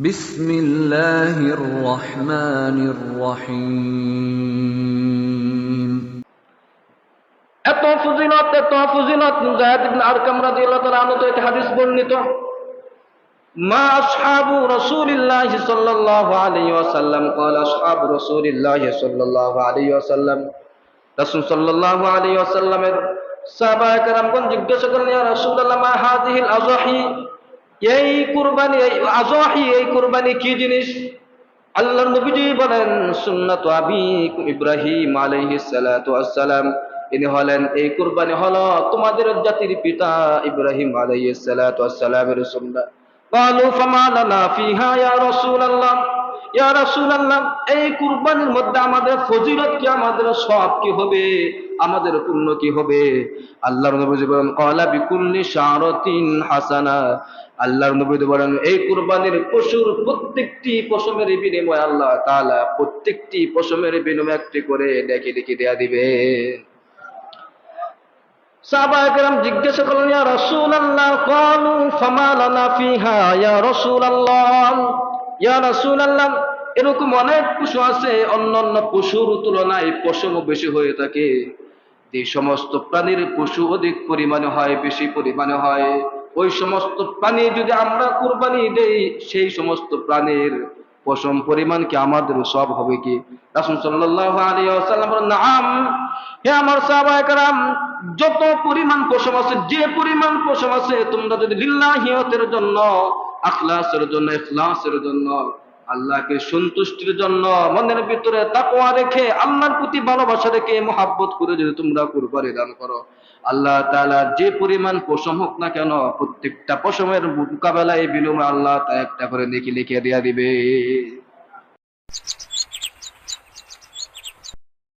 بسم الله الرحمن الرحيم এত ফজিলত এত ফজিলত মুজাহিদ ইবনে আরকাম রাদিয়াল্লাহু তাআলা আনহু থেকে হাদিস বর্ণিত মা আসহাবু রাসূলিল্লাহি সাল্লাল্লাহু আলাইহি ওয়াসাল্লাম قال আসহাব রাসূলিল্লাহি সাল্লাল্লাহু আলাইহি ওয়াসাল্লাম রাসূল সাল্লাল্লাহু আলাইহি ওয়াসাল্লামের সাহাবায়ে কেরামগণ জিজ্ঞাসা করলেন ইয়া রাসূলুল্লাহ মা হাযিহিল আযাহি এই কুরবানি এই আযাহি এই কুরবানি কি জিনিস আল্লাহর নবীজি বলেন সুন্নাত আবি ইব্রাহিম আলাইহিস সালাতু ওয়াসসালাম ইনি হলেন এই কুরবানি হলো তোমাদের জাতির পিতা ইব্রাহিম আলাইহিস সালাতু ওয়াসসালামের সুন্নাহ قالوا فما لنا فيها يا رسول الله ইয়া রাসূলুল্লাহ এই কুরবানির মধ্যে আমাদের ফজিলত কি, আমাদের সব কি হবে? আমাদের পুণ্য কি হবে? আল্লাহর নবী বলেন ক্বালা বিকুল্লি শারাতিন হাসানা। আল্লাহর নবী বলেন এই কুরবানির পশুর প্রত্যেকটি পশমের বিনিময়ে আল্লাহ তাআলা প্রত্যেকটি পশমের বিনিময়ে একটি করে ডেকে ডেকে দেয়া দিবে সাহাবায়ে কেরাম জিজ্ঞাসা করলেন, ইয়া রাসূলুল্লাহ, ক্বালু, ফামা ফিহা? ইয়া রাসূলুল্লাহ এরকম অনেক পশু আছে অন্য অন্য পশুর তুলনায় পশম বেশি হয়ে থাকে। যে সমস্ত প্রাণীর পশু অধিক পরিমাণে হয়, বেশি পরিমাণে হয়, ওই সমস্ত প্রাণী যদি আমরা কুরবানি দেই, সেই সমস্ত প্রাণীর পশম পরিমাণ কি আমাদের সব হবে কি? রাসুল সাল্লাহ আলী আসাল্লাম নাম, হে আমার সাহাবায়ে কারাম যত পরিমাণ পশম আছে, যে পরিমাণ পশম আছে, তোমরা যদি লিল্লাহিয়তের জন্য আখলাসের জন্য, ইখলাসের জন্য, আল্লাহকে সন্তুষ্টির জন্য, মনের ভিতরে তাকওয়া রেখে, আল্লাহর প্রতি ভালোবাসা রেখে, মহাব্বত করে যদি তোমরা কুরবানি দান করো, আল্লাহ তাআলা যে পরিমাণ পশম হোক না কেন, প্রত্যেকটা পশমের মোকাবেলায় বিলুমে আল্লাহ তা একটা করে নেকি লিখে দেয়া দিবে।